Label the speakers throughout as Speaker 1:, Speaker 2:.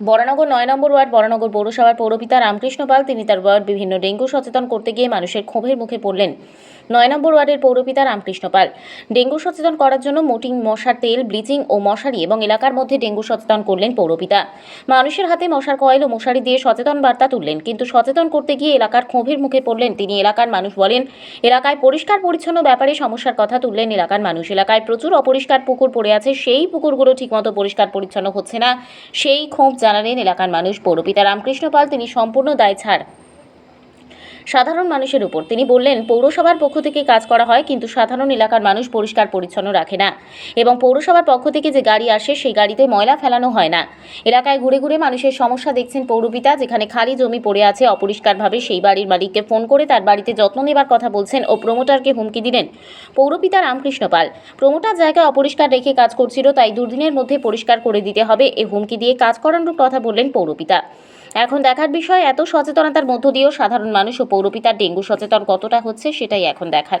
Speaker 1: বরানগর নয় নম্বর ওয়ার্ড, বরানগর পৌরসভার পৌরপিতা রামকৃষ্ণ পাল, তিনি তার ওয়ার্ড বিভিন্ন ডেঙ্গু সচেতন করতে গিয়ে মানুষের ক্ষোভের মুখে পড়লেন। নয় নম্বর ওয়ার্ডের পৌরপিতা রামকৃষ্ণ পাল। ডেঙ্গু সচেতন করার জন্য মোটিং মশার তেল, ব্লিচিং ও মশারি এবং এলাকার মধ্যে ডেঙ্গু সচেতন করলেন পৌরপিতা। মানুষের হাতে মশার কয়েল ও মশারি দিয়ে সচেতন বার্তা তুললেন, কিন্তু সচেতন করতে গিয়ে এলাকার ক্ষোভের মুখে পড়লেন তিনি। এলাকার মানুষ বলেন, এলাকায় পরিষ্কার, পরিচ্ছন্ন ব্যাপারে সমস্যার কথা তুললেন এলাকার মানুষ। এলাকায় প্রচুর অপরিষ্কার পুকুর পড়ে আছে, সেই পুকুরগুলো ঠিকমতো পরিষ্কার, পরিচ্ছন্ন হচ্ছে না। সেই ক্ষোভ জানালেন এলাকার মানুষ। পৌরপিতা রামকৃষ্ণ পাল, তিনি সম্পূর্ণ দায় ছাড় সাধারণ মানুষের উপর। তিনি বললেন, পৌরসভার পক্ষ থেকে কাজ করা হয়, কিন্তু সাধারণ এলাকার মানুষ পরিষ্কার পরিচ্ছন্ন রাখে না। এবং পৌরসভার পক্ষ থেকে যে গাড়ি আসে, সেই গাড়িতে ময়লা ফেলানো হয় না। এলাকায় ঘুরে ঘুরে মানুষের সমস্যা দেখছেন পৌরপিতা, যেখানে খালি জমি পড়ে আছে, অপরিষ্কারভাবে সেই বাড়ির মালিককে ফোন করে তার বাড়িতে যত্ন নেবার কথা বলছেন ও প্রমোটারকে হুমকি দিলেন। পৌরপিতা রামকৃষ্ণ পাল, প্রমোটার জায়গা অপরিষ্কার রেখে কাজ করছিল, তাই দুদিনের মধ্যে পরিষ্কার করে দিতে হবে, এ হুমকি দিয়ে কাজ করানোর কথা বললেন পৌরপিতা। এখন দেখার বিষয়, এত সচেতনতার মধ্য দিয়েও সাধারণ মানুষ ও পৌরপিতার ডেঙ্গু সচেতন কতটা হচ্ছে সেটাই এখন দেখার।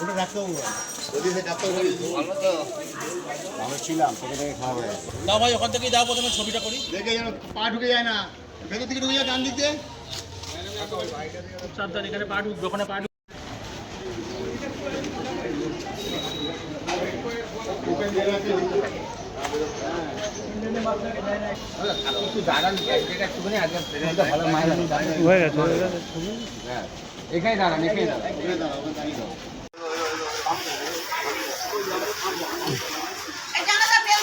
Speaker 2: দেখো
Speaker 3: ওটা ডাক্তারবাবু ওদিকে ডাক্তারবাবু আমি ছিলাম থেকে খারাপ হয়ে গেছে।
Speaker 4: দাও ভাই ওখান থেকেই দাও প্রথমে ছবিটা করি।
Speaker 3: দেখে যেন পা ঢুকে যায় না। ভেতর থেকে ঢুকে যায় ডান দিতে
Speaker 4: সাবধান এখানে পা ঢুকবে ওখানে পা ঢুকবে
Speaker 2: এই জানাটা তেল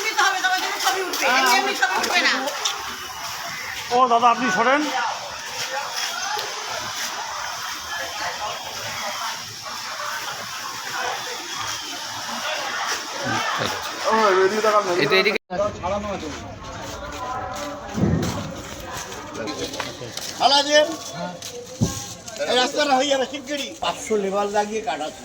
Speaker 2: দিতে হবে তবে তুমি ছবি উঠবে। এমনি এমনি ছবি উঠবে না।
Speaker 4: ও দাদা আপনি সরেন।
Speaker 3: ভালো আছে রাস্তাটা হয়ে যাবে শিগগিরই। পাঁচশো লেবার লাগিয়ে হবে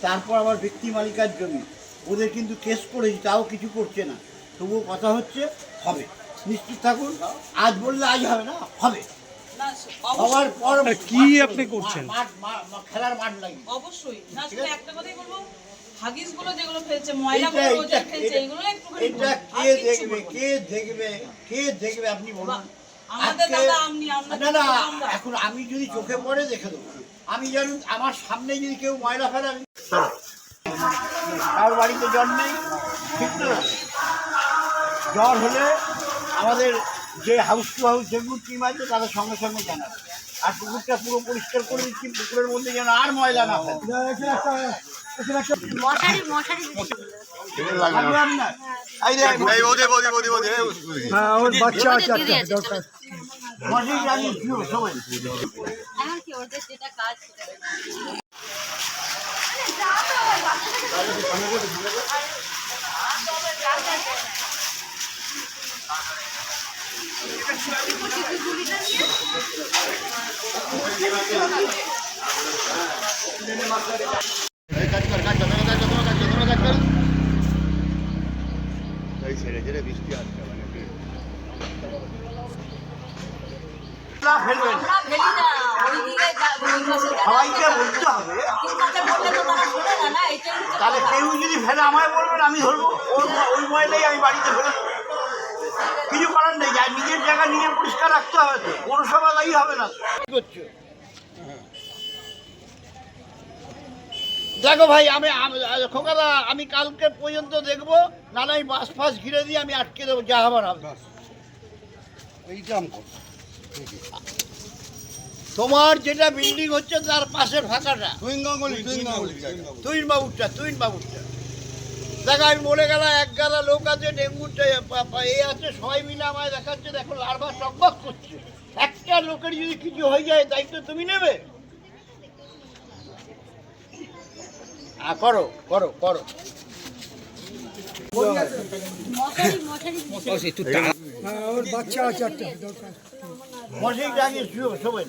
Speaker 3: তারপর আবার ব্যক্তি মালিকার জমি। ওদের কিন্তু কেস করেছি তাও কিছু করছে না। তবুও কথা হচ্ছে হবে। নিশ্চিত থাকুন আজ বললে আজ হবে না হবে। হওয়ার পর
Speaker 5: কি আপনি করছেন?
Speaker 3: মাঠ মাঠ- মাঠ- খেলার মাঠ লাগিয়ে
Speaker 6: অবশ্যই। না
Speaker 3: ঠিক
Speaker 6: শুধু
Speaker 3: আছে?
Speaker 6: একটা কথাই বলব হাগিস যেগুলো ফেলছে ময়লা
Speaker 3: এইটা
Speaker 6: গুলো
Speaker 3: এইটা
Speaker 6: যে ফেলছে এগুলো একটুখানি
Speaker 3: এটা কে দেখবে কে দেখবে কে দেখবে আপনি বলুন।
Speaker 6: আমাদের দাদা আপনি আমরা
Speaker 3: না না এখন আমি যদি চোখে পড়ে দেখে দেবো। আমি জানুন আমার সামনে যদি কেউ ময়লা ফেলে আমি কার বাড়িতে জ্বর নেই ঠিক না? জ্বর হলে আমাদের যে হাউস টু হাউস যেগুলো টিম আছে তাদের সঙ্গে সঙ্গে জানাবে। আর পুকুরটা পুরো পরিষ্কার করে দিচ্ছি পুকুরের মধ্যে যেন আর ময়লা না?
Speaker 5: হ্যাঁ
Speaker 3: দিও সবাই
Speaker 2: এখন কি ওদের যেটা কাজ
Speaker 3: এই ছেড়ে ছেড়ে বৃষ্টি আসছে মানে ফেলবেন
Speaker 2: আমরা ফেলি না ওই দিকে যা- ওই পাশে যারা
Speaker 3: সবাইকে বলতে হবে
Speaker 2: তাদের বললে তো তারা শোনে না না এটাই হচ্ছে
Speaker 3: তাহলে
Speaker 2: কথা।
Speaker 3: কেউ আমায় বলবেন আমি ধরবো। ওর ওই ময়লাই আমি বাড়িতে ফেলে কিছু করার নেই যা নিজের জায়গা নিজে পরিষ্কার রাখতে হবে তো পৌরসভা দায়ী হবে না। করছ? দেখো ভাই আমি আমি- খোকাদা আমি কালকে পর্যন্ত দেখব না না বাস ফাস ঘিরে দিয়ে আমি আটকে দেবো যা হবার হবে।
Speaker 5: আমি।
Speaker 3: তোমার যেটা বিল্ডিং হচ্ছে তার পাশের ফাঁকাটা।
Speaker 5: তুইন
Speaker 3: বাবুরটা তুইন বাবুরটা দেখো আমি মরে গেল এক গাদা লোক আছে ডেঙ্গু এ আছে সবাই মিলে আমায় দেখাচ্ছে দেখো লার্ভা টকবক করছে। একটা লোকের যদি কিছু হয়ে যায় দায়িত্ব তুমি নেবে? করো করো করো।
Speaker 5: বাচ্চা আছে একটা
Speaker 3: শুয়ে শোবেন।